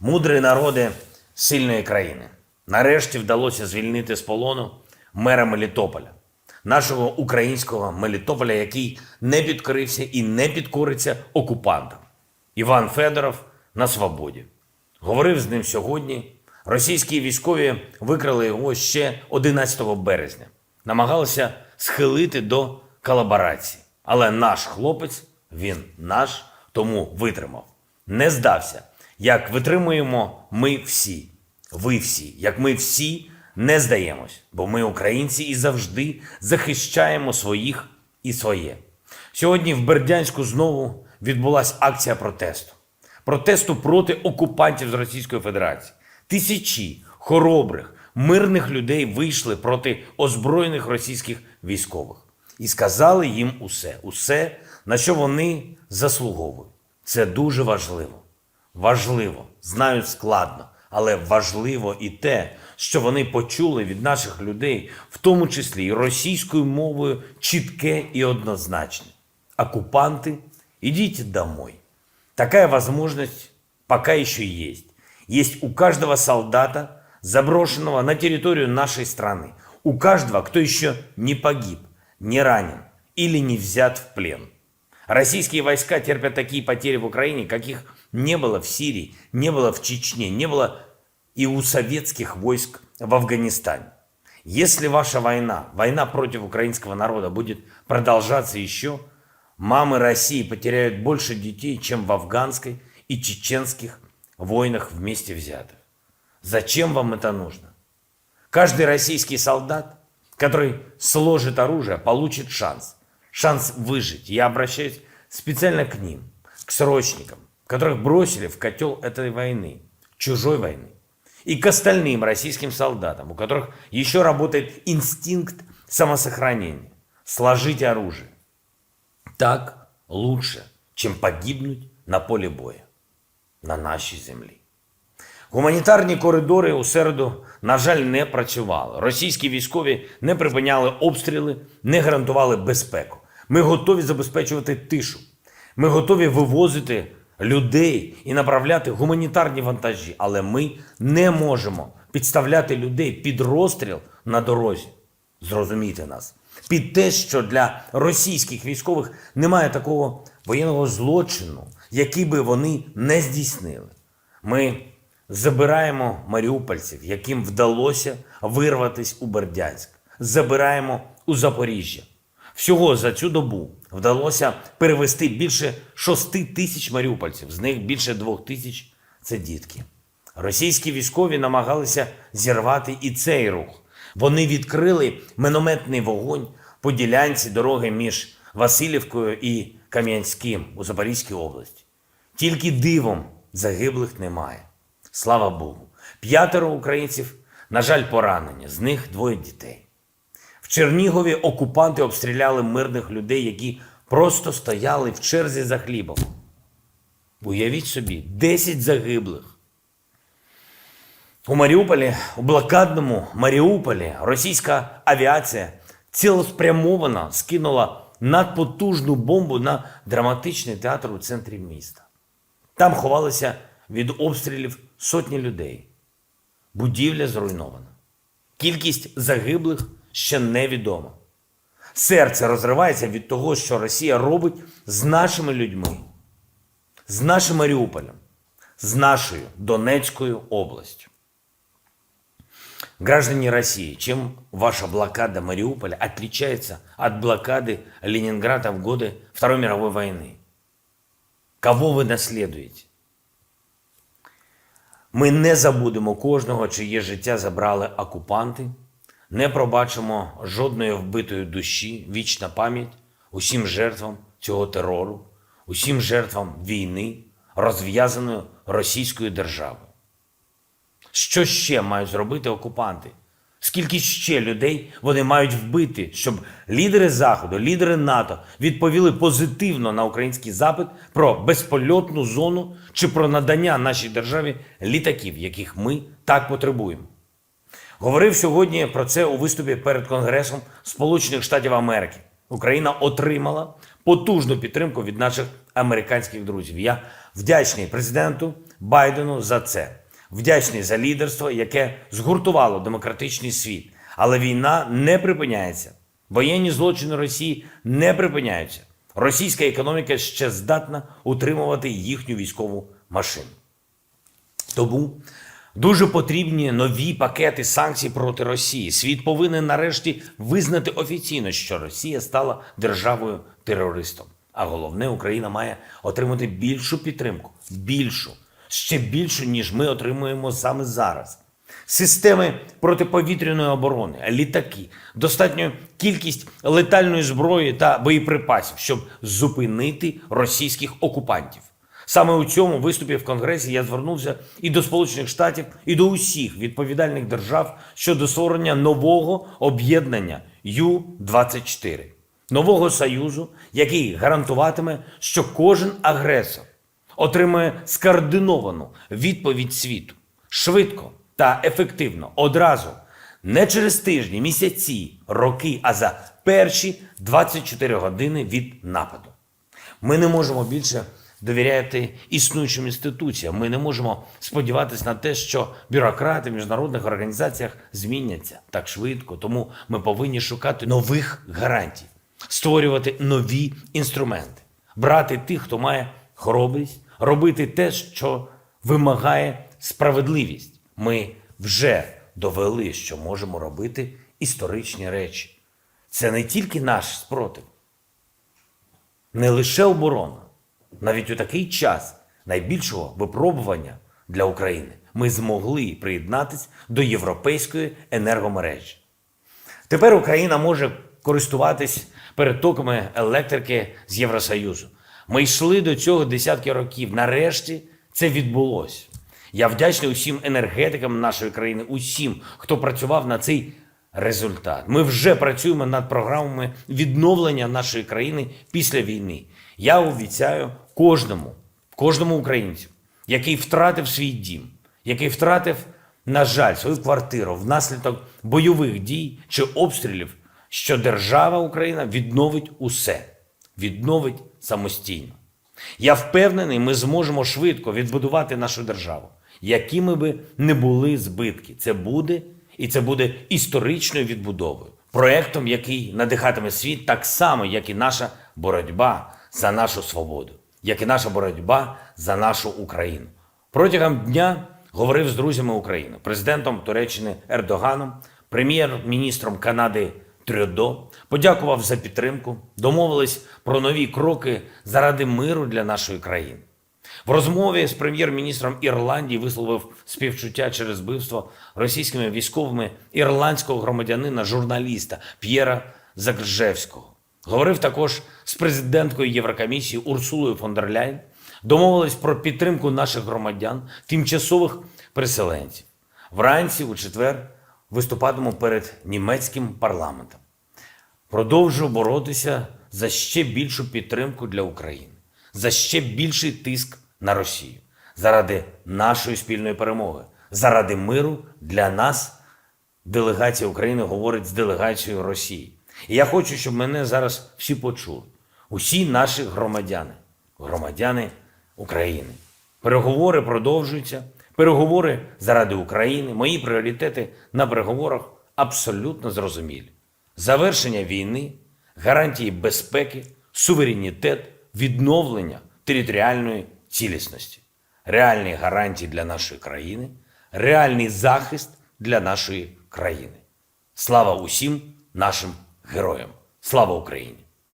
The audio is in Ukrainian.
Мудрі народи сильної країни. Нарешті вдалося звільнити з полону мера Мелітополя, нашого українського Мелітополя, який не підкорився і не підкориться окупантам. Іван Федоров на свободі. Говорив з ним сьогодні. Російські військові викрали його ще 11 березня. Намагалися схилити до колаборації. Але наш хлопець, він наш, тому витримав. Не здався, як витримуємо ми всі. Ви всі, як ми всі не здаємось, бо ми українці і завжди захищаємо своїх і своє. Сьогодні в Бердянську знову відбулася акція протесту. Протесту проти окупантів з Російської Федерації. Тисячі хоробрих, мирних людей вийшли проти озброєних російських військових і сказали їм усе, усе, на що вони заслуговують. Це дуже важливо. Важливо, знаю, складно, але важливо і те, що вони почули від наших людей, в тому числі і російською мовою, чітке і однозначне. Оккупанты, идите домой. Такая возможность пока еще есть. Есть у каждого солдата, заброшенного на территорию нашей страны. У каждого, кто еще не погиб, не ранен или не взят в плен. Российские войска терпят такие потери в Украине, каких не было в Сирии, не было в Чечне, не было и у советских войск в Афганистане. Если ваша война, война против украинского народа будет продолжаться еще, мамы России потеряют больше детей, чем в афганской и чеченских войнах вместе взятых. Зачем вам это нужно? Каждый российский солдат, который сложит оружие, получит шанс. Шанс выжить. Я обращаюсь специально к ним, к срочникам, которых бросили в котел этой войны, чужой войны. И к остальным российским солдатам, у которых еще работает инстинкт самосохранения. Сложите оружие. Так лучше, чем погибнуть на поле боя на нашій землі. Гуманітарні коридори у середу, на жаль, не працювали. Російські військові не припиняли обстріли, не гарантували безпеку. Ми готові забезпечувати тишу. Ми готові вивозити людей і направляти гуманітарні вантажі, але ми не можемо підставляти людей під розстріл на дорозі. Зрозумійте нас. Під те, що для російських військових немає такого воєнного злочину, який би вони не здійснили. Ми забираємо маріупольців, яким вдалося вирватися у Бердянськ. Забираємо у Запоріжжя. Всього за цю добу вдалося перевести більше 6 тисяч маріупольців, з них більше 2 тисяч це дітки. Російські військові намагалися зірвати і цей рух. Вони відкрили мінометний вогонь по ділянці дороги між Васильівкою і Кам'янським у Запорізькій області. Тільки дивом загиблих немає. Слава Богу. П'ятеро українців, на жаль, поранені, з них двоє дітей. В Чернігові окупанти обстріляли мирних людей, які просто стояли в черзі за хлібом. Уявіть собі, 10 загиблих. У Маріуполі, у блокадному Маріуполі, російська авіація цілеспрямовано скинула надпотужну бомбу на драматичний театр у центрі міста. Там ховалися від обстрілів сотні людей. Будівля зруйнована. Кількість загиблих ще невідома. Серце розривається від того, що Росія робить з нашими людьми, з нашим Маріуполем, з нашою Донецькою областью. Граждане России, чем ваша блокада Мариуполя отличается от блокады Ленинграда в годы Второй мировой войны? Кого ви наслідуєте? Ми не забудемо кожного, чиє життя забрали окупанти, не пробачимо жодної вбитої душі, вічна пам'ять усім жертвам цього терору, усім жертвам війни, розв'язаної російською державою. Що ще мають зробити окупанти? Скільки ще людей вони мають вбити, щоб лідери Заходу, лідери НАТО відповіли позитивно на український запит про безпольотну зону чи про надання нашій державі літаків, яких ми так потребуємо? Говорив сьогодні про це у виступі перед Конгресом Сполучених Штатів Америки. Україна отримала потужну підтримку від наших американських друзів. Я Вдячний президенту Байдену за це. Вдячний за лідерство, яке згуртувало демократичний світ. Але війна не припиняється. Воєнні злочини Росії не припиняються. Російська економіка ще здатна утримувати їхню військову машину. Тому дуже потрібні нові пакети санкцій проти Росії. Світ повинен нарешті визнати офіційно, що Росія стала державою терористом. А головне, Україна має отримати більшу підтримку, більшу, ще більшу, ніж ми отримуємо саме зараз. Системи протиповітряної оборони, літаки, достатню кількість летальної зброї та боєприпасів, щоб зупинити російських окупантів. Саме у цьому виступі в Конгресі я звернувся і до Сполучених Штатів, і до усіх відповідальних держав щодо створення нового об'єднання Ю-24, нового союзу, який гарантуватиме, що кожен агресор отримує скоординовану відповідь світу швидко та ефективно, одразу, не через тижні, місяці, роки, а за перші 24 години від нападу. Ми не можемо більше довіряти існуючим інституціям. Ми не можемо сподіватися на те, що бюрократи в міжнародних організаціях зміняться так швидко. Тому ми повинні шукати нових гарантій, створювати нові інструменти, брати тих, хто має хоробрість, робити те, що вимагає справедливість. Ми вже довели, що можемо робити історичні речі. Це не тільки наш спротив, не лише оборона. Навіть у такий час найбільшого випробування для України ми змогли приєднатися до європейської енергомережі. Тепер Україна може користуватись перетоками електрики з Євросоюзу. Ми йшли до цього десятки років. Нарешті це відбулося. Я вдячний усім енергетикам нашої країни, усім, хто працював на цей результат. Ми вже працюємо над програмами відновлення нашої країни після війни. Я обіцяю кожному, кожному українцю, який втратив свій дім, який втратив, на жаль, свою квартиру внаслідок бойових дій чи обстрілів, що держава Україна відновить усе, відновить самостійно. Я впевнений, ми зможемо швидко відбудувати нашу державу, якими би не були збитки. Це буде і це буде історичною відбудовою, проектом, який надихатиме світ, так само, як і наша боротьба за нашу свободу, як і наша боротьба за нашу Україну. Протягом дня говорив з друзями України, президентом Туреччини Ердоганом, прем'єр-міністром Канади Трюдо, подякував за підтримку, домовились про нові кроки заради миру для нашої країни. В розмові з прем'єр-міністром Ірландії висловив співчуття через вбивство російськими військовими ірландського громадянина, журналіста П'єра Закржевського. Говорив також з президенткою Єврокомісії Урсулою фон дер Ляйн. Домовились про підтримку наших громадян, тимчасових переселенців. Вранці, у четвер, виступатиму перед німецьким парламентом. Продовжу боротися за ще більшу підтримку для України, за ще більший тиск на Росію, заради нашої спільної перемоги, заради миру для нас. Делегація України говорить з делегацією Росії. І я хочу, щоб мене зараз всі почули. Усі наші громадяни, громадяни України. Переговори продовжуються. Переговори заради України. Мої пріоритети на переговорах абсолютно зрозумілі: завершення війни, гарантії безпеки, суверенітет, відновлення територіальної цілісності, реальні гарантії для нашої країни, реальний захист для нашої країни. Слава усім нашим героям! Слава Україні!